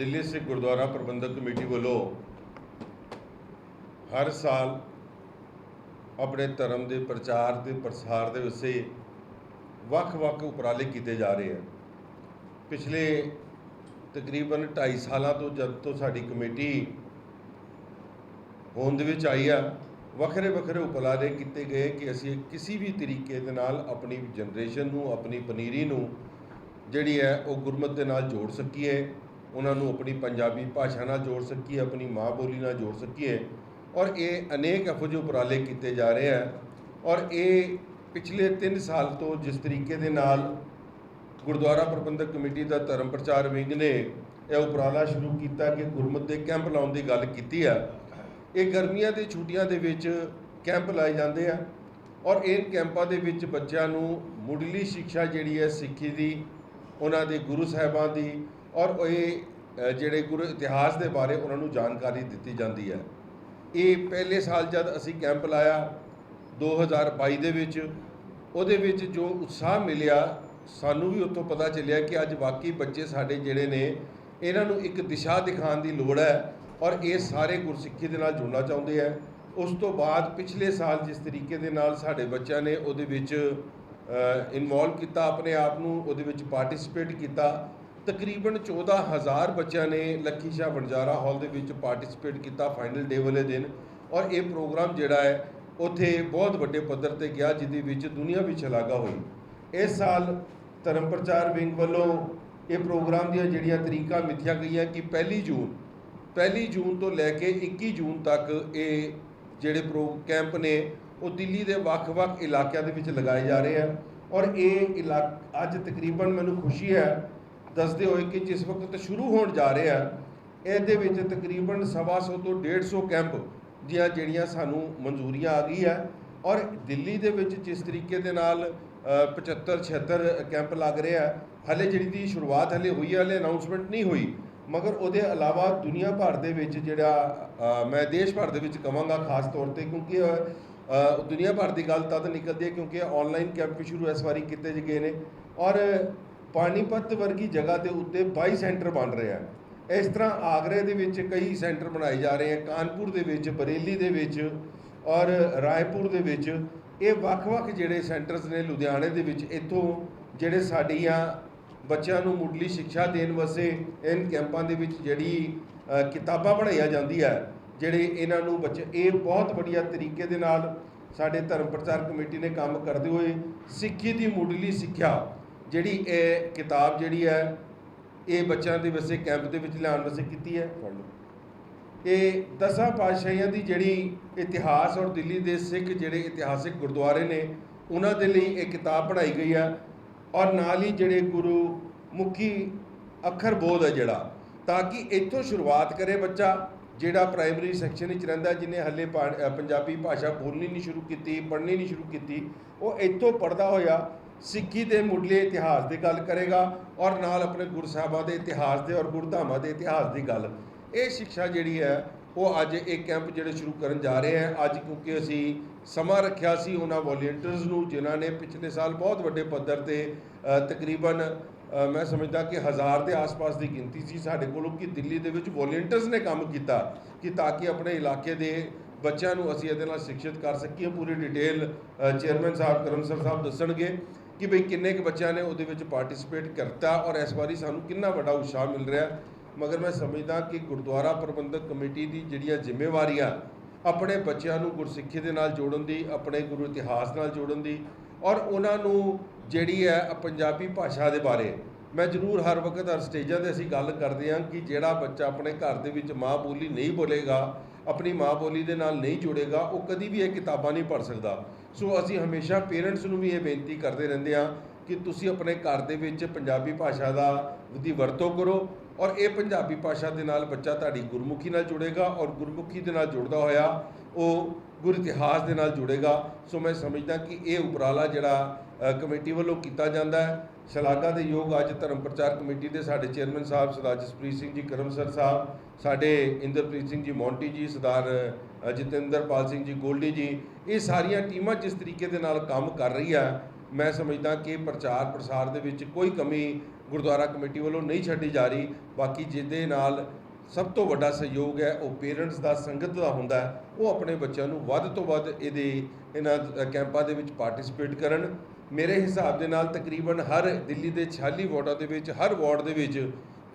Delhi Sikh Gurdwara Prabandhak committee ਵੱਲੋਂ ਹਰ ਸਾਲ ਆਪਣੇ ਧਰਮ ਦੇ ਪ੍ਰਚਾਰ ਤੇ ਪ੍ਰਸਾਰ ਦੇ ਵਿਸੇ ਵੱਖ-ਵੱਖ ਉਪਰਾਲੇ ਕੀਤੇ ਜਾ ਰਹੇ ਹਨ। ਪਿਛਲੇ ਤਕਰੀਬਨ 2.5 ਸਾਲਾਂ ਤੋਂ ਜਦ ਤੋਂ ਸਾਡੀ ਕਮੇਟੀ ਹੋਂਦ ਵਿੱਚ ਆਈ ਆ ਵੱਖਰੇ ਵੱਖਰੇ ਉਪਰਾਲੇ ਕੀਤੇ ਗਏ ਕਿ ਅਸੀਂ ਕਿਸੇ ਵੀ ਤਰੀਕੇ ਦੇ ਨਾਲ ਆਪਣੀ ਜਨਰੇਸ਼ਨ ਨੂੰ, ਆਪਣੀ ਪਨੀਰੀ ਨੂੰ ਜਿਹੜੀ ਹੈ ਉਹ ਗੁਰਮਤ ਦੇ ਨਾਲ ਜੋੜ ਸਕੀਏ। ਉਹਨਾਂ ਨੂੰ ਆਪਣੀ ਪੰਜਾਬੀ ਭਾਸ਼ਾ ਨਾਲ ਜੋੜ ਸਕੀਏ, ਆਪਣੀ ਮਾਂ ਬੋਲੀ ਨਾਲ ਜੋੜ ਸਕੀਏ। ਔਰ ਇਹ ਅਨੇਕ ਇਹੋ ਜਿਹੇ ਉਪਰਾਲੇ ਕੀਤੇ ਜਾ ਰਹੇ ਆ। ਔਰ ਇਹ ਪਿਛਲੇ 3 ਸਾਲ ਤੋਂ ਜਿਸ ਤਰੀਕੇ ਦੇ ਨਾਲ ਗੁਰਦੁਆਰਾ ਪ੍ਰਬੰਧਕ ਕਮੇਟੀ ਦਾ ਧਰਮ ਪ੍ਰਚਾਰ ਵਿੰਗ ਨੇ ਇਹ ਉਪਰਾਲਾ ਸ਼ੁਰੂ ਕੀਤਾ ਕਿ ਗੁਰਮਤ ਦੇ ਕੈਂਪ ਲਾਉਣ ਦੀ ਗੱਲ ਕੀਤੀ ਆ, ਇਹ ਗਰਮੀਆਂ ਦੇ ਛੁੱਟੀਆਂ ਦੇ ਵਿੱਚ ਕੈਂਪ ਲਾਏ ਜਾਂਦੇ ਆ। ਔਰ ਇਹ ਕੈਂਪਾਂ ਦੇ ਵਿੱਚ ਬੱਚਿਆਂ ਨੂੰ ਮੁੱਢਲੀ ਸਿੱਖਿਆ ਜਿਹੜੀ ਹੈ ਸਿੱਖੀ ਦੀ, ਉਹਨਾਂ ਦੇ ਗੁਰੂ ਸਾਹਿਬਾਂ ਦੀ ਔਰ ਇਹ ਜਿਹੜੇ ਗੁਰੂ ਇਤਿਹਾਸ ਦੇ ਬਾਰੇ ਉਹਨਾਂ ਨੂੰ ਜਾਣਕਾਰੀ ਦਿੱਤੀ ਜਾਂਦੀ ਹੈ। ਇਹ ਪਹਿਲੇ ਸਾਲ ਜਦ ਅਸੀਂ ਕੈਂਪ ਲਾਇਆ 2022 ਦੇ ਵਿੱਚ, ਉਹਦੇ ਵਿੱਚ ਜੋ ਉਤਸ਼ਾਹ ਮਿਲਿਆ, ਸਾਨੂੰ ਵੀ ਉੱਥੋਂ ਪਤਾ ਚੱਲਿਆ ਕਿ ਅੱਜ ਵਾਕਈ ਬੱਚੇ ਸਾਡੇ ਜਿਹੜੇ ਨੇ, ਇਹਨਾਂ ਨੂੰ ਇੱਕ ਦਿਸ਼ਾ ਦਿਖਾਉਣ ਦੀ ਲੋੜ ਹੈ ਔਰ ਇਹ ਸਾਰੇ ਗੁਰਸਿੱਖੀ ਦੇ ਨਾਲ ਜੁੜਨਾ ਚਾਹੁੰਦੇ ਆ ਉਸ ਤੋਂ ਬਾਅਦ ਪਿਛਲੇ ਸਾਲ ਜਿਸ ਤਰੀਕੇ ਦੇ ਨਾਲ ਸਾਡੇ ਬੱਚਿਆਂ ਨੇ ਉਹਦੇ ਵਿੱਚ ਇਨਵੋਲਵ ਕੀਤਾ ਆਪਣੇ ਆਪ ਨੂੰ, ਉਹਦੇ ਵਿੱਚ ਪਾਰਟਿਸਿਪੇਟ ਕੀਤਾ ਤਕਰੀਬਨ 14000 ਬੱਚਿਆਂ ਨੇ ਲੱਖੀ ਸ਼ਾਹ ਵਣਜਾਰਾ ਹਾਲ ਦੇ ਵਿੱਚ ਪਾਰਟਿਸਿਪੇਟ ਕੀਤਾ ਫਾਈਨਲ ਡੇ ਵਾਲੇ ਦਿਨ। ਔਰ ਇਹ ਪ੍ਰੋਗਰਾਮ ਜਿਹੜਾ ਹੈ, ਉੱਥੇ ਬਹੁਤ ਵੱਡੇ ਪੱਧਰ ਤੇ ਗਿਆ, ਜਿਹਦੇ ਵਿੱਚ ਦੁਨੀਆ ਵੀ ਸ਼ਲਾਘਾ ਹੋਈ। ਇਸ ਸਾਲ ਧਰਮ ਪ੍ਰਚਾਰ ਵਿੰਗ ਵੱਲੋਂ ਇਹ ਪ੍ਰੋਗਰਾਮ ਦੀਆਂ ਜਿਹੜੀਆਂ ਤਰੀਕਾਂ ਮਿੱਥੀਆਂ ਗਈਆਂ ਕਿ ਪਹਿਲੀ ਜੂਨ ਪਹਿਲੀ ਜੂਨ ਤੋਂ ਲੈ ਕੇ 21 ਜੂਨ ਤੱਕ ਇਹ ਜਿਹੜੇ ਪ੍ਰੋ, ਕੈਂਪ ਨੇ, ਉਹ ਦਿੱਲੀ ਦੇ ਵੱਖ-ਵੱਖ ਇਲਾਕਿਆਂ ਦੇ ਵਿੱਚ ਲਗਾਏ ਜਾ ਰਹੇ ਆ। ਔਰ ਇਹ ਇਲਾਕ ਅੱਜ ਤਕਰੀਬਨ ਮੈਨੂੰ ਖੁਸ਼ੀ ਹੈ ਦੱਸਦੇ ਹੋਏ ਕਿ ਜਿਸ ਵਕਤ ਸ਼ੁਰੂ ਹੋਣ ਜਾ ਰਿਹਾ ਇਹਦੇ ਵਿੱਚ ਤਕਰੀਬਨ ਸਵਾ ਸੌ ਤੋਂ 150 ਕੈਂਪ ਦੀਆਂ ਜਿਹੜੀਆਂ ਸਾਨੂੰ ਮਨਜ਼ੂਰੀਆਂ ਆ ਗਈ ਹੈ ਔਰ ਦਿੱਲੀ ਦੇ ਵਿੱਚ ਜਿਸ ਤਰੀਕੇ ਦੇ ਨਾਲ ਅ, 75 76 ਕੈਂਪ ਲੱਗ ਰਿਹਾ ਆ ਹਲੇ ਜਿਹੜੀ ਦੀ ਸ਼ੁਰੂਆਤ ਹਲੇ ਹੋਈ ਹੈ ਹਲੇ ਅਨਾਉਂਸਮੈਂਟ ਨਹੀਂ ਹੋਈ। ਮਗਰ ਉਹਦੇ ਇਲਾਵਾ ਦੁਨੀਆ ਭਰ ਦੇ ਵਿੱਚ ਜਿਹੜਾ ਮੈਂ ਦੇਸ਼ ਭਰ ਦੇ ਵਿੱਚ ਕਵਾਂਗਾ ਖਾਸ ਤੌਰ ਤੇ ਕਿਉਂਕਿ ਦੁਨੀਆ ਭਰ ਦੀ ਗੱਲ ਤਦ ਨਿਕਲਦੀ ਹੈ ਕਿਉਂਕਿ ਆਨਲਾਈਨ ਕੈਂਪ ਸ਼ੁਰੂ ਇਸ ਵਾਰੀ ਕੀਤੇ ਗਏ ਨੇ। ਔਰ ਪਾਣੀਪਤ ਵਰਗੀ ਜਗ੍ਹਾ ਦੇ ਉੱਤੇ 22 ਸੈਂਟਰ ਬਣ ਰਹੇ ਆ ਇਸ ਤਰ੍ਹਾਂ ਆਗਰੇ ਦੇ ਵਿੱਚ ਕਈ ਸੈਂਟਰ ਬਣਾਏ ਜਾ ਰਹੇ ਆ ਕਾਨਪੁਰ ਦੇ ਵਿੱਚ, ਬਰੇਲੀ ਦੇ ਵਿੱਚ ਔਰ ਰਾਏਪੁਰ ਦੇ ਵਿੱਚ। ਇਹ ਵੱਖ-ਵੱਖ ਜਿਹੜੇ ਸੈਂਟਰਸ ਨੇ ਲੁਧਿਆਣੇ ਦੇ ਵਿੱਚ, ਇੱਥੋਂ ਜਿਹੜੇ ਸਾਡੀਆਂ ਬੱਚਿਆਂ ਨੂੰ ਮੁੱਢਲੀ ਸਿੱਖਿਆ ਦੇਣ ਵਾਸਤੇ ਇਨ ਕੈਂਪਾਂ ਦੇ ਵਿੱਚ ਜਿਹੜੀ ਕਿਤਾਬਾਂ ਪੜ੍ਹਾਈਆਂ ਜਾਂਦੀ ਹੈ ਜਿਹੜੇ ਇਹਨਾਂ ਨੂੰ ਬੱਚੇ, ਇਹ ਬਹੁਤ ਵਧੀਆ ਤਰੀਕੇ ਦੇ ਨਾਲ ਸਾਡੇ ਧਰਮ ਪ੍ਰਚਾਰ ਕਮੇਟੀ ਨੇ ਕੰਮ ਕਰਦੇ ਹੋਏ ਸਿੱਖੀ ਦੀ ਮੁੱਢਲੀ ਸਿੱਖਿਆ ਜਿਹੜੀ ਇਹ ਕਿਤਾਬ ਜਿਹੜੀ ਹੈ ਇਹ ਬੱਚਿਆਂ ਦੇ ਵਾਸਤੇ ਕੈਂਪ ਦੇ ਵਿੱਚ ਲਿਆਉਣ ਵਾਸਤੇ ਕੀਤੀ ਹੈ। ਫੜ ਲਓ। ਇਹ ਦਸਾਂ ਪਾਤਸ਼ਾਹੀਆਂ ਦੀ ਜਿਹੜੀ ਇਤਿਹਾਸ ਔਰ ਦਿੱਲੀ ਦੇ ਸਿੱਖ ਜਿਹੜੇ ਇਤਿਹਾਸਿਕ ਗੁਰਦੁਆਰੇ ਨੇ ਉਹਨਾਂ ਦੇ ਲਈ ਇਹ ਕਿਤਾਬ ਬਣਾਈ ਗਈ ਹੈ ਔਰ ਨਾਲ ਹੀ ਜਿਹੜੇ ਗੁਰੂ ਮੁਖੀ ਅੱਖਰ ਬੋਧ ਹੈ ਜਿਹੜਾ ਤਾਂ ਕਿ ਇੱਥੋਂ ਸ਼ੁਰੂਆਤ ਕਰੇ ਬੱਚਾ ਜਿਹੜਾ ਪ੍ਰਾਇਮਰੀ ਸੈਕਸ਼ਨ ਵਿੱਚ ਰਹਿੰਦਾ ਜਿਹਨੇ ਹੱਲੇ ਪੰਜਾਬੀ ਭਾਸ਼ਾ ਬੋਲਣੀ ਨਹੀਂ ਸ਼ੁਰੂ ਕੀਤੀ ਪੜ੍ਹਨੀ ਨਹੀਂ ਸ਼ੁਰੂ ਕੀਤੀ ਉਹ ਇੱਥੋਂ ਪੜਦਾ ਹੋਇਆ ਸਿੱਖੀ ਦੇ ਮੁੱਢਲੇ ਇਤਿਹਾਸ ਦੀ ਗੱਲ ਕਰੇਗਾ ਔਰ ਨਾਲ ਆਪਣੇ ਗੁਰਸਾਹਿਬਾਂ ਦੇ ਇਤਿਹਾਸ ਦੇ ਔਰ ਗੁਰਧਾਮਾਂ ਦੇ ਇਤਿਹਾਸ ਦੀ ਗੱਲ। ਇਹ ਸਿੱਖਿਆ ਜਿਹੜੀ ਹੈ, ਉਹ ਅੱਜ ਇਹ ਕੈਂਪ ਜਿਹੜੇ ਸ਼ੁਰੂ ਕਰਨ ਜਾ ਰਹੇ ਹੈ। ਅੱਜ ਕਿਉਂਕਿ ਅਸੀਂ ਸਮਾਂ ਰੱਖਿਆ ਸੀ ਉਹਨਾਂ ਵੋਲੰਟੀਅਰਸ ਨੂੰ, ਜਿਨ੍ਹਾਂ ਨੇ ਪਿਛਲੇ ਸਾਲ ਬਹੁਤ ਵੱਡੇ ਪੱਧਰ ਤੇ ਤਕਰੀਬਨ ਮੈਂ ਸਮਝਦਾ ਕਿ ਹਜ਼ਾਰ ਦੇ ਆਸ-ਪਾਸ ਦੀ ਗਿਣਤੀ ਸੀ ਸਾਡੇ ਕੋਲੋਂ ਕਿ ਦਿੱਲੀ ਦੇ ਵਿੱਚ ਵੋਲੰਟੀਅਰਸ ਨੇ ਕੰਮ ਕੀਤਾ ਕਿ ਤਾਂ ਕਿ ਆਪਣੇ ਇਲਾਕੇ ਦੇ ਬੱਚਿਆਂ ਨੂੰ ਅਸੀਂ ਇਹਦੇ ਨਾਲ ਸਿੱਖਿਅਤ ਕਰ ਸਕੀਏ। ਪੂਰੀ ਡਿਟੇਲ ਚੇਅਰਮੈਨ ਸਾਹਿਬ ਕਰਮਸਰ ਸਾਹਿਬ ਦੱਸਣਗੇ। ਕਿ ਭਈ ਕਿੰਨੇ ਕੁ ਬੱਚਿਆਂ ਨੇ ਉਹਦੇ ਵਿੱਚ ਪਾਰਟਿਸਿਪੇਟ ਕਰਤਾ ਔਰ ਇਸ ਵਾਰੀ ਸਾਨੂੰ ਕਿੰਨਾ ਵੱਡਾ ਉਤਸ਼ਾਹ ਮਿਲ ਰਿਹਾ ਮਗਰ ਮੈਂ ਸਮਝਦਾ ਕਿ ਗੁਰਦੁਆਰਾ ਪ੍ਰਬੰਧਕ ਕਮੇਟੀ ਦੀ ਜਿਹੜੀਆਂ ਜ਼ਿੰਮੇਵਾਰੀਆਂ, ਆਪਣੇ ਬੱਚਿਆਂ ਨੂੰ ਗੁਰਸਿੱਖੀ ਦੇ ਨਾਲ ਜੋੜਨ ਦੀ, ਆਪਣੇ ਗੁਰੂ ਇਤਿਹਾਸ ਨਾਲ ਜੋੜਨ ਦੀ ਔਰ ਉਹਨਾਂ ਨੂੰ ਜਿਹੜੀ ਹੈ ਪੰਜਾਬੀ ਭਾਸ਼ਾ ਦੇ ਬਾਰੇ, ਮੈਂ ਜ਼ਰੂਰ ਹਰ ਵਕਤ ਹਰ ਸਟੇਜਾਂ ਤੇ ਅਸੀਂ ਗੱਲ ਕਰਦੇ ਹਾਂ ਕਿ ਜਿਹੜਾ ਬੱਚਾ ਆਪਣੇ ਘਰ ਦੇ ਵਿੱਚ ਮਾਂ ਬੋਲੀ ਨਹੀਂ ਬੋਲੇਗਾ, ਆਪਣੀ ਮਾਂ ਬੋਲੀ ਦੇ ਨਾਲ ਨਹੀਂ ਜੁੜੇਗਾ, ਉਹ ਕਦੀ ਵੀ ਇਹ ਕਿਤਾਬਾਂ ਨਹੀਂ ਪੜ੍ਹ ਸਕਦਾ। ਸੋ ਅਸੀਂ ਹਮੇਸ਼ਾ ਪੇਰੈਂਟਸ ਨੂੰ ਵੀ ਇਹ ਬੇਨਤੀ ਕਰਦੇ ਰਹਿੰਦੇ ਹਾਂ ਕਿ ਤੁਸੀਂ ਆਪਣੇ ਘਰ ਦੇ ਵਿੱਚ ਪੰਜਾਬੀ ਭਾਸ਼ਾ ਦਾ ਦੀ ਵਰਤੋਂ ਕਰੋ ਔਰ ਇਹ ਪੰਜਾਬੀ ਭਾਸ਼ਾ ਦੇ ਨਾਲ ਬੱਚਾ ਤੁਹਾਡੀ ਗੁਰਮੁਖੀ ਨਾਲ ਜੁੜੇਗਾ ਔਰ ਗੁਰਮੁਖੀ ਦੇ ਨਾਲ ਜੁੜਦਾ ਹੋਇਆ ਉਹ ਗੁਰ ਇਤਿਹਾਸ ਦੇ ਨਾਲ ਜੁੜੇਗਾ। ਸੋ ਮੈਂ ਸਮਝਦਾ ਕਿ ਇਹ ਉਪਰਾਲਾ ਜਿਹੜਾ ਕਮੇਟੀ ਵੱਲੋਂ ਕੀਤਾ ਜਾਂਦਾ ਹੈ। ਸ਼ਲਾਘਾ ਦੇ ਯੋਗ ਅੱਜ ਧਰਮ ਪ੍ਰਚਾਰ ਕਮੇਟੀ ਦੇ ਸਾਡੇ ਚੇਅਰਮੈਨ ਸਾਹਿਬ ਸਰਦਾਰ ਜਸਪ੍ਰੀਤ ਸਿੰਘ ਜੀ, ਕਰਮਸਰ ਸਾਹਿਬ, ਸਾਡੇ ਇੰਦਰਪ੍ਰੀਤ ਸਿੰਘ ਜੀ, ਮੌਂਟੀ ਜੀ, ਸਰਦਾਰ ਜਤਿੰਦਰਪਾਲ ਸਿੰਘ ਜੀ, ਗੋਲਡੀ ਜੀ, ਇਹ ਸਾਰੀਆਂ ਟੀਮਾਂ ਜਿਸ ਤਰੀਕੇ ਦੇ ਨਾਲ ਕੰਮ ਕਰ ਰਹੀ ਆ, ਮੈਂ ਸਮਝਦਾ ਕਿ ਪ੍ਰਚਾਰ ਪ੍ਰਸਾਰ ਦੇ ਵਿੱਚ ਕੋਈ ਕਮੀ ਗੁਰਦੁਆਰਾ ਕਮੇਟੀ ਵੱਲੋਂ ਨਹੀਂ ਛੱਡੀ ਜਾ ਰਹੀ, ਬਾਕੀ ਜਿਹਦੇ ਨਾਲ ਸਭ ਤੋਂ ਵੱਡਾ ਸਹਿਯੋਗ ਹੈ, ਉਹ ਪੇਰੈਂਟਸ ਦਾ, ਸੰਗਤ ਦਾ ਹੁੰਦਾ ਉਹ ਆਪਣੇ ਬੱਚਿਆਂ ਨੂੰ ਵੱਧ ਤੋਂ ਵੱਧ ਇਹਦੇ, ਇਹਨਾਂ ਕੈਂਪਾਂ ਦੇ ਵਿੱਚ ਪਾਰਟਿਸਿਪੇਟ ਕਰਨ। ਮੇਰੇ ਹਿਸਾਬ ਦੇ ਨਾਲ ਤਕਰੀਬਨ ਹਰ ਦਿੱਲੀ ਦੇ 46 ਵਾਰਡਾਂ ਦੇ ਵਿੱਚ, ਹਰ ਵਾਰਡ ਦੇ ਵਿੱਚ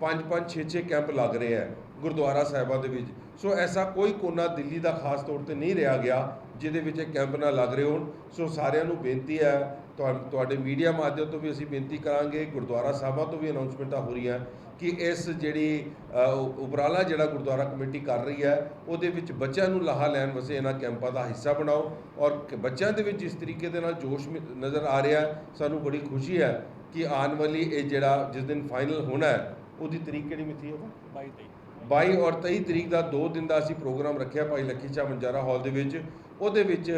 5-5 6-6 ਕੈਂਪ ਲੱਗ ਰਹੇ ਹੈ ਗੁਰਦੁਆਰਾ ਸਾਹਿਬਾਂ ਦੇ ਵਿੱਚ। ਸੋ ਐਸਾ ਕੋਈ ਕੋਨਾ ਦਿੱਲੀ ਦਾ ਖਾਸ ਤੌਰ ਤੇ ਨਹੀਂ ਰਿਹਾ ਗਿਆ ਜਿਹਦੇ ਵਿੱਚ ਇਹ ਕੈਂਪ ਨਾ ਲੱਗ ਰਹੇ ਹੋਣ। ਸੋ ਸਾਰਿਆਂ ਨੂੰ ਬੇਨਤੀ ਹੈ ਤੁਹਾਡੇ ਮੀਡੀਆ ਮਾਧਿਅਮ ਤੋਂ ਵੀ ਅਸੀਂ ਬੇਨਤੀ ਕਰਾਂਗੇ, ਗੁਰਦੁਆਰਾ ਸਾਹਿਬਾਂ ਤੋਂ ਵੀ ਅਨਾਉਂਸਮੈਂਟਾਂ ਹੋ ਰਹੀਆਂ ਕਿ ਇਸ ਜਿਹੜੀ ਉਪਰਾਲਾ ਜਿਹੜਾ ਗੁਰਦੁਆਰਾ ਕਮੇਟੀ ਕਰ ਰਹੀ ਹੈ, ਉਹਦੇ ਵਿੱਚ ਬੱਚਿਆਂ ਨੂੰ ਲਾਹਾ ਲੈਣ ਵਾਸਤੇ ਇਹਨਾਂ ਕੈਂਪਾਂ ਦਾ ਹਿੱਸਾ ਬਣਾਓ ਔਰ ਬੱਚਿਆਂ ਦੇ ਵਿੱਚ ਜਿਸ ਤਰੀਕੇ ਦੇ ਨਾਲ ਜੋਸ਼ ਨਜ਼ਰ ਆ ਰਿਹਾ, ਸਾਨੂੰ ਬੜੀ ਖੁਸ਼ੀ ਹੈ ਕਿ ਆਉਣ ਵਾਲੀ ਇਹ ਜਿਹੜਾ ਜਿਸ ਦਿਨ ਫਾਈਨਲ ਹੋਣਾ ਹੈ ਉਹਦੀ ਤਰੀਕ ਕਿਹੜੀ ਮਿੱਥੀ ਹੈ? 22 ਔਰ 23 ਤਰੀਕ ਦਾ 2 ਦਿਨ ਦਾ ਅਸੀਂ ਪ੍ਰੋਗਰਾਮ ਰੱਖਿਆ ਭਾਈ ਲੱਖੀ ਸ਼ਾਹ ਬੰਜਾਰਾ ਹਾਲ ਦੇ ਵਿੱਚ। ਉਹਦੇ ਵਿੱਚ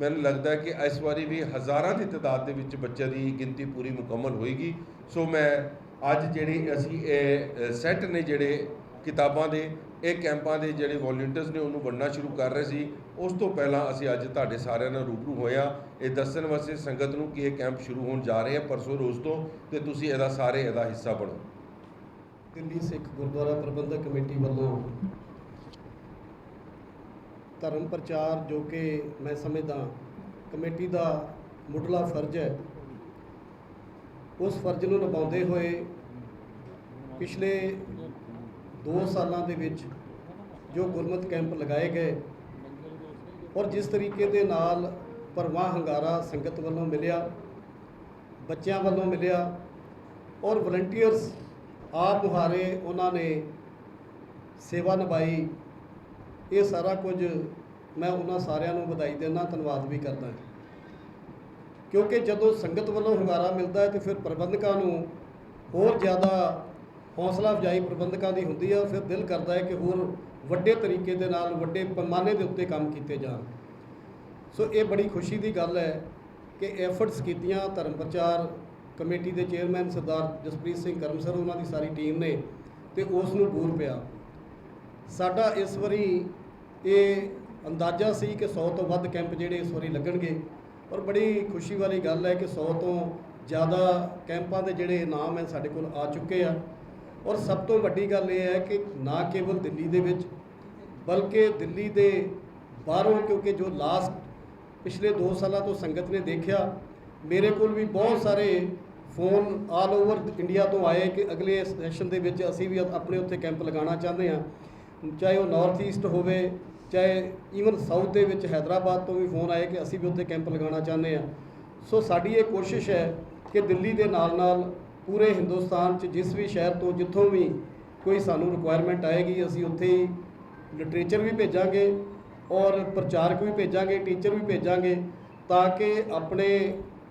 ਮੈਨੂੰ ਲੱਗਦਾ ਹੈ ਕਿ ਇਸ ਵਾਰੀ ਵੀ ਹਜ਼ਾਰਾਂ ਦੀ ਤਾਦਾਦ ਦੇ ਵਿੱਚ ਬੱਚਿਆਂ ਦੀ ਗਿਣਤੀ ਪੂਰੀ ਮੁਕੰਮਲ ਹੋਏਗੀ। ਸੋ ਮੈਂ ਅੱਜ ਜਿਹੜੀ ਅਸੀਂ ਇਹ ਸੈੱਟ ਨੇ ਜਿਹੜੇ ਕਿਤਾਬਾਂ ਦੇ ਇਹ ਕੈਂਪਾਂ ਦੇ ਜਿਹੜੇ ਵੋਲੰਟੀਅਰਸ ਨੇ ਉਹਨੂੰ ਵੰਡਣਾ ਸ਼ੁਰੂ ਕਰ ਰਹੇ ਸੀ। ਉਸ ਤੋਂ ਪਹਿਲਾਂ ਅਸੀਂ ਅੱਜ ਤੁਹਾਡੇ ਸਾਰਿਆਂ ਨਾਲ ਰੂਬਰੂ ਹੋਇਆ। ਇਹ ਦੱਸਣ ਵਾਸਤੇ ਸੰਗਤ ਨੂੰ ਕਿ ਇਹ ਕੈਂਪ ਸ਼ੁਰੂ ਹੋਣ ਜਾ ਰਹੇ ਆ ਪਰਸੋਂ ਰੋਜ਼ ਤੋਂ ਤੇ ਤੁਸੀਂ ਇਹਦਾ ਸਾਰੇ ਇਹਦਾ ਹਿੱਸਾ ਬਣੋ। ਦਿੱਲੀ ਸਿੱਖ ਗੁਰਦੁਆਰਾ ਪ੍ਰਬੰਧਕ ਕਮੇਟੀ ਵੱਲੋਂ ਧਰਮ ਪ੍ਰਚਾਰ ਜੋ ਕਿ ਮੈਂ ਸਮਝਦਾ ਕਮੇਟੀ ਦਾ ਮੁੱਢਲਾ ਫਰਜ਼ ਹੈ। ਉਸ ਫਰਜ਼ ਨੂੰ ਨਿਭਾਉਂਦੇ ਹੋਏ ਪਿਛਲੇ 2 ਸਾਲਾਂ ਦੇ ਵਿੱਚ ਜੋ ਗੁਰਮਤ ਕੈਂਪ ਲਗਾਏ ਗਏ ਔਰ ਜਿਸ ਤਰੀਕੇ ਦੇ ਨਾਲ ਪਰਵਾਹ ਹੰਗਾਰਾ ਸੰਗਤ ਵੱਲੋਂ ਮਿਲਿਆ, ਬੱਚਿਆਂ ਵੱਲੋਂ ਮਿਲਿਆ ਔਰ ਵਲੰਟੀਅਰਸ ਆਪ ਮੁਹਾਰੇ ਉਹਨਾਂ ਨੇ ਸੇਵਾ ਨਿਭਾਈ। ਇਹ ਸਾਰਾ ਕੁਝ ਮੈਂ ਉਹਨਾਂ ਸਾਰਿਆਂ ਨੂੰ ਵਧਾਈ ਦਿੰਦਾ, ਧੰਨਵਾਦ ਵੀ ਕਰਦਾ। ਕਿਉਂਕਿ ਜਦੋਂ ਸੰਗਤ ਵੱਲੋਂ ਹੁੰਗਾਰਾ ਮਿਲਦਾ ਹੈ ਤੇ ਫਿਰ ਪ੍ਰਬੰਧਕਾਂ ਨੂੰ ਹੋਰ ਜ਼ਿਆਦਾ ਹੌਸਲਾ ਅਫਜਾਈ ਪ੍ਰਬੰਧਕਾਂ ਦੀ ਹੁੰਦੀ ਹੈ ਫਿਰ ਦਿਲ ਕਰਦਾ ਹੈ ਕਿ ਹੋਰ ਵੱਡੇ ਤਰੀਕੇ ਦੇ ਨਾਲ, ਵੱਡੇ ਪੈਮਾਨੇ ਦੇ ਉੱਤੇ ਕੰਮ ਕੀਤੇ ਜਾਣ। ਸੋ ਇਹ ਬੜੀ ਖੁਸ਼ੀ ਦੀ ਗੱਲ ਹੈ ਕਿ ਐਫਰਟਸ ਕੀਤੀਆਂ, ਧਰਮ ਪ੍ਰਚਾਰ ਕਮੇਟੀ ਦੇ ਚੇਅਰਮੈਨ ਸਰਦਾਰ ਜਸਪ੍ਰੀਤ ਸਿੰਘ ਕਰਮਸਰ ਉਹਨਾਂ ਦੀ ਸਾਰੀ ਟੀਮ ਨੇ ਤੇ ਉਸ ਨੂੰ ਦੂਰ ਪਿਆ। ਸਾਡਾ ਇਸ ਵਾਰੀ ਇਹ ਅੰਦਾਜ਼ਾ ਸੀ ਕਿ 100 ਤੋਂ ਵੱਧ ਕੈਂਪ ਜਿਹੜੇ ਇਸ ਵਾਰੀ ਲੱਗਣਗੇ ਔਰ ਬੜੀ ਖੁਸ਼ੀ ਵਾਲੀ ਗੱਲ ਹੈ ਕਿ 100 ਤੋਂ ਜ਼ਿਆਦਾ ਕੈਂਪਾਂ ਦੇ ਜਿਹੜੇ ਨਾਮ ਹੈ ਸਾਡੇ ਕੋਲ ਆ ਚੁੱਕੇ ਆ। ਔਰ ਸਭ ਤੋਂ ਵੱਡੀ ਗੱਲ ਇਹ ਹੈ ਕਿ ਨਾ ਕੇਵਲ ਦਿੱਲੀ ਦੇ ਵਿੱਚ, ਬਲਕਿ ਦਿੱਲੀ ਦੇ ਬਾਹਰੋਂ, ਕਿਉਂਕਿ ਜੋ ਲਾਸਟ ਪਿਛਲੇ 2 ਸਾਲਾਂ ਤੋਂ ਸੰਗਤ ਨੇ ਦੇਖਿਆ, ਮੇਰੇ ਕੋਲ ਵੀ ਬਹੁਤ ਸਾਰੇ ਫੋਨ ਆਲ ਓਵਰ ਇੰਡੀਆ ਤੋਂ ਆਏ ਕਿ ਅਗਲੇ ਸੈਸ਼ਨ ਦੇ ਵਿੱਚ ਅਸੀਂ ਵੀ ਆਪਣੇ ਉੱਥੇ ਕੈਂਪ ਲਗਾਉਣਾ ਚਾਹੁੰਦੇ ਹਾਂ। ਚਾਹੇ ਉਹ ਨਾਰਥ ਈਸਟ ਹੋਵੇ, ਚਾਹੇ ਈਵਨ ਸਾਊਥ ਦੇ ਵਿੱਚ ਹੈਦਰਾਬਾਦ ਤੋਂ ਵੀ ਫੋਨ ਆਏ ਕਿ ਅਸੀਂ ਵੀ ਉੱਥੇ ਕੈਂਪ ਲਗਾਉਣਾ ਚਾਹੁੰਦੇ ਹਾਂ। ਸੋ ਸਾਡੀ ਇਹ ਕੋਸ਼ਿਸ਼ ਹੈ ਕਿ ਦਿੱਲੀ ਦੇ ਨਾਲ ਨਾਲ ਪੂਰੇ ਹਿੰਦੁਸਤਾਨ 'ਚ ਜਿਸ ਵੀ ਸ਼ਹਿਰ ਤੋਂ ਜਿੱਥੋਂ ਵੀ ਕੋਈ ਸਾਨੂੰ ਰਿਕੁਆਇਰਮੈਂਟ ਆਏਗੀ, ਅਸੀਂ ਉੱਥੇ ਹੀ ਲਿਟਰੇਚਰ ਵੀ ਭੇਜਾਂਗੇ ਔਰ ਪ੍ਰਚਾਰਕ ਵੀ ਭੇਜਾਂਗੇ ਟੀਚਰ ਵੀ ਭੇਜਾਂਗੇ ਤਾਂ ਕਿ ਆਪਣੇ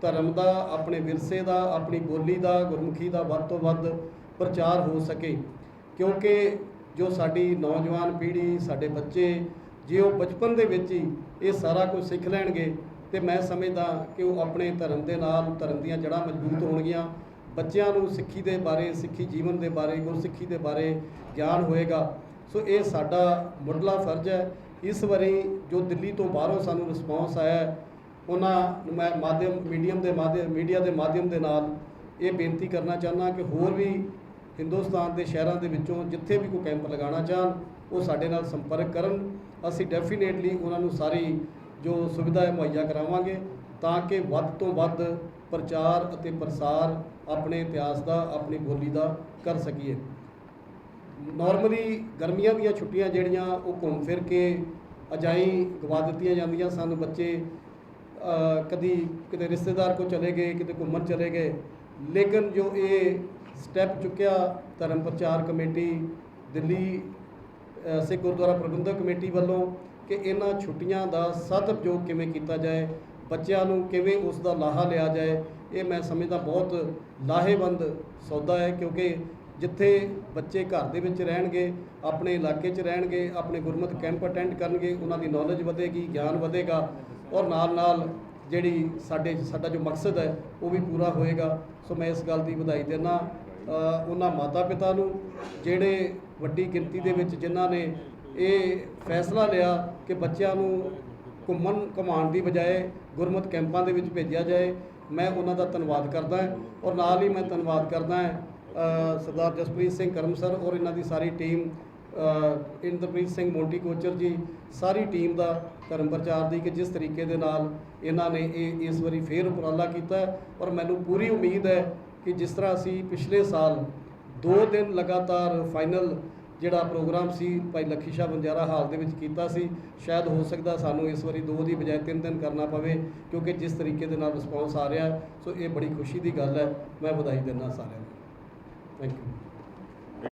ਧਰਮ ਦਾ, ਆਪਣੇ ਵਿਰਸੇ ਦਾ, ਆਪਣੀ ਬੋਲੀ ਦਾ, ਗੁਰਮੁਖੀ ਦਾ ਵੱਧ ਤੋਂ ਵੱਧ ਪ੍ਰਚਾਰ ਹੋ ਸਕੇ। ਕਿਉਂਕਿ ਜੋ ਸਾਡੀ ਨੌਜਵਾਨ ਪੀੜ੍ਹੀ, ਸਾਡੇ ਬੱਚੇ, ਜੇ ਉਹ ਬਚਪਨ ਦੇ ਵਿੱਚ ਹੀ ਇਹ ਸਾਰਾ ਕੁਝ ਸਿੱਖ ਲੈਣਗੇ, ਤੇ ਮੈਂ ਸਮਝਦਾ ਕਿ ਉਹ ਆਪਣੇ ਧਰਮ ਦੇ ਨਾਲ, ਧਰਮ ਦੀਆਂ ਜੜ੍ਹਾਂ ਮਜ਼ਬੂਤ ਹੋਣਗੀਆਂ। ਬੱਚਿਆਂ ਨੂੰ ਸਿੱਖੀ ਦੇ ਬਾਰੇ, ਸਿੱਖੀ ਜੀਵਨ ਦੇ ਬਾਰੇ, ਗੁਰਸਿੱਖੀ ਦੇ ਬਾਰੇ ਗਿਆਨ ਹੋਏਗਾ। ਸੋ ਇਹ ਸਾਡਾ ਮੁੱਢਲਾ ਫਰਜ਼ ਹੈ। ਇਸ ਵਾਰੀ ਜੋ ਦਿੱਲੀ ਤੋਂ ਬਾਹਰੋਂ ਸਾਨੂੰ ਰਿਸਪੌਂਸ ਆਇਆ ਉਹਨਾਂ ਨੂੰ ਮੈਂ ਮਾਧਿਅਮ, ਮੀਡੀਅਮ ਦੇ ਮਾਧਿਅਮ ਮੀਡੀਆ ਦੇ ਮਾਧਿਅਮ ਦੇ ਨਾਲ ਇਹ ਬੇਨਤੀ ਕਰਨਾ ਚਾਹੁੰਦਾ ਕਿ ਹੋਰ ਵੀ ਹਿੰਦੁਸਤਾਨ ਦੇ ਸ਼ਹਿਰਾਂ ਦੇ ਵਿੱਚੋਂ ਜਿੱਥੇ ਵੀ ਕੋਈ ਕੈਂਪ ਲਗਾਉਣਾ ਚਾਹਣ, ਉਹ ਸਾਡੇ ਨਾਲ ਸੰਪਰਕ ਕਰਨ। ਅਸੀਂ ਡੈਫੀਨੇਟਲੀ ਉਹਨਾਂ ਨੂੰ ਸਾਰੀ ਜੋ ਸੁਵਿਧਾ ਹੈ ਮੁਹੱਈਆ ਕਰਾਵਾਂਗੇ ਤਾਂ ਕਿ ਵੱਧ ਤੋਂ ਵੱਧ ਪ੍ਰਚਾਰ ਅਤੇ ਪ੍ਰਸਾਰ ਆਪਣੇ ਇਤਿਹਾਸ ਦਾ, ਆਪਣੀ ਬੋਲੀ ਦਾ ਕਰ ਸਕੀਏ। ਨਾਰਮਲੀ ਗਰਮੀਆਂ ਦੀਆਂ ਛੁੱਟੀਆਂ ਜਿਹੜੀਆਂ ਉਹ ਘੁੰਮ ਫਿਰ ਕੇ ਅਜਾਈ ਗਵਾ ਦਿੱਤੀਆਂ ਜਾਂਦੀਆਂ ਸਨ। ਬੱਚੇ ਕਦੀ ਕਿਤੇ ਰਿਸ਼ਤੇਦਾਰ ਕੋ ਚਲੇ ਗਏ, ਕਿਤੇ ਘੁੰਮਣ ਚਲੇ ਗਏ, ਲੇਕਿਨ ਜੋ ਇਹ ਸਟੈਪ ਚੁੱਕਿਆ ਧਰਮ ਪ੍ਰਚਾਰ ਕਮੇਟੀ, ਦਿੱਲੀ ਸਿੱਖ ਗੁਰਦੁਆਰਾ ਪ੍ਰਬੰਧਕ ਕਮੇਟੀ ਵੱਲੋਂ ਕਿ ਇਹਨਾਂ ਛੁੱਟੀਆਂ ਦਾ ਸਦਉਪਯੋਗ ਕਿਵੇਂ ਕੀਤਾ ਜਾਏ, ਬੱਚਿਆਂ ਨੂੰ ਕਿਵੇਂ ਉਸ ਦਾ ਲਾਹਾ ਲਿਆ ਜਾਏ, ਇਹ ਮੈਂ ਸਮਝਦਾ ਬਹੁਤ ਲਾਹੇਵੰਦ ਸੌਦਾ ਹੈ ਕਿਉਂਕਿ ਜਿੱਥੇ ਬੱਚੇ ਘਰ ਦੇ ਵਿੱਚ ਰਹਿਣਗੇ, ਆਪਣੇ ਇਲਾਕੇ 'ਚ ਰਹਿਣਗੇ, ਆਪਣੇ ਗੁਰਮਤ ਕੈਂਪ ਅਟੈਂਡ ਕਰਨਗੇ, ਉਹਨਾਂ ਦੀ ਨੌਲੇਜ ਵਧੇਗੀ, ਗਿਆਨ ਵਧੇਗਾ ਔਰ ਨਾਲ ਨਾਲ ਜਿਹੜੀ ਸਾਡੇ ਸਾਡਾ ਜੋ ਮਕਸਦ ਹੈ, ਉਹ ਵੀ ਪੂਰਾ ਹੋਏਗਾ। ਸੋ ਮੈਂ ਇਸ ਗੱਲ ਦੀ ਵਧਾਈ ਦਿੰਦਾ ਉਹਨਾਂ ਮਾਤਾ ਪਿਤਾ ਨੂੰ, ਜਿਹੜੇ ਵੱਡੀ ਗਿਣਤੀ ਦੇ ਵਿੱਚ ਜਿਨ੍ਹਾਂ ਨੇ ਇਹ ਫੈਸਲਾ ਲਿਆ ਕਿ ਬੱਚਿਆਂ ਨੂੰ ਘੁੰਮਣ ਘੁਮਾਉਣ ਦੀ ਬਜਾਏ ਗੁਰਮਤ ਕੈਂਪਾਂ ਦੇ ਵਿੱਚ ਭੇਜਿਆ ਜਾਏ, ਮੈਂ ਉਹਨਾਂ ਦਾ ਧੰਨਵਾਦ ਕਰਦਾ ਹਾਂ। ਔਰ ਨਾਲ ਹੀ ਮੈਂ ਧੰਨਵਾਦ ਕਰਦਾ ਹਾਂ ਸਰਦਾਰ ਜਸਪ੍ਰੀਤ ਸਿੰਘ ਕਰਮ ਸਰ ਔਰ ਇਹਨਾਂ ਦੀ ਸਾਰੀ ਟੀਮ ਇੰਦਰਪ੍ਰੀਤ ਸਿੰਘ ਮੋਂਟੀ ਕੋਚਰ ਜੀ, ਸਾਰੀ ਟੀਮ ਦਾ ਧਰਮ ਪ੍ਰਚਾਰ ਦੀ ਕਿ ਜਿਸ ਤਰੀਕੇ ਦੇ ਨਾਲ ਇਹਨਾਂ ਨੇ ਇਹ ਇਸ ਵਾਰੀ ਫੇਰ ਉਪਰਾਲਾ ਕੀਤਾ ਔਰ ਮੈਨੂੰ ਪੂਰੀ ਉਮੀਦ ਹੈ ਕਿ ਜਿਸ ਤਰ੍ਹਾਂ ਅਸੀਂ ਪਿਛਲੇ ਸਾਲ ਦੋ ਦਿਨ ਲਗਾਤਾਰ ਫਾਈਨਲ ਜਿਹੜਾ ਪ੍ਰੋਗਰਾਮ ਸੀ ਭਾਈ ਲੱਖੀ ਸ਼ਾਹ ਬੰਜਾਰਾ ਹਾਲ ਦੇ ਵਿੱਚ ਕੀਤਾ ਸੀ, ਸ਼ਾਇਦ ਹੋ ਸਕਦਾ ਸਾਨੂੰ ਇਸ ਵਾਰੀ ਦੋ ਦੀ ਬਜਾਏ ਤਿੰਨ ਦਿਨ ਕਰਨਾ ਪਵੇ ਕਿਉਂਕਿ ਜਿਸ ਤਰੀਕੇ ਦੇ ਨਾਲ ਰਿਸਪੌਂਸ ਆ ਰਿਹਾ ਸੋ ਇਹ ਬੜੀ ਖੁਸ਼ੀ ਦੀ ਗੱਲ ਹੈ, ਮੈਂ ਵਧਾਈ ਦਿੰਦਾ ਸਾਰਿਆਂ ਨੂੰ। Thank you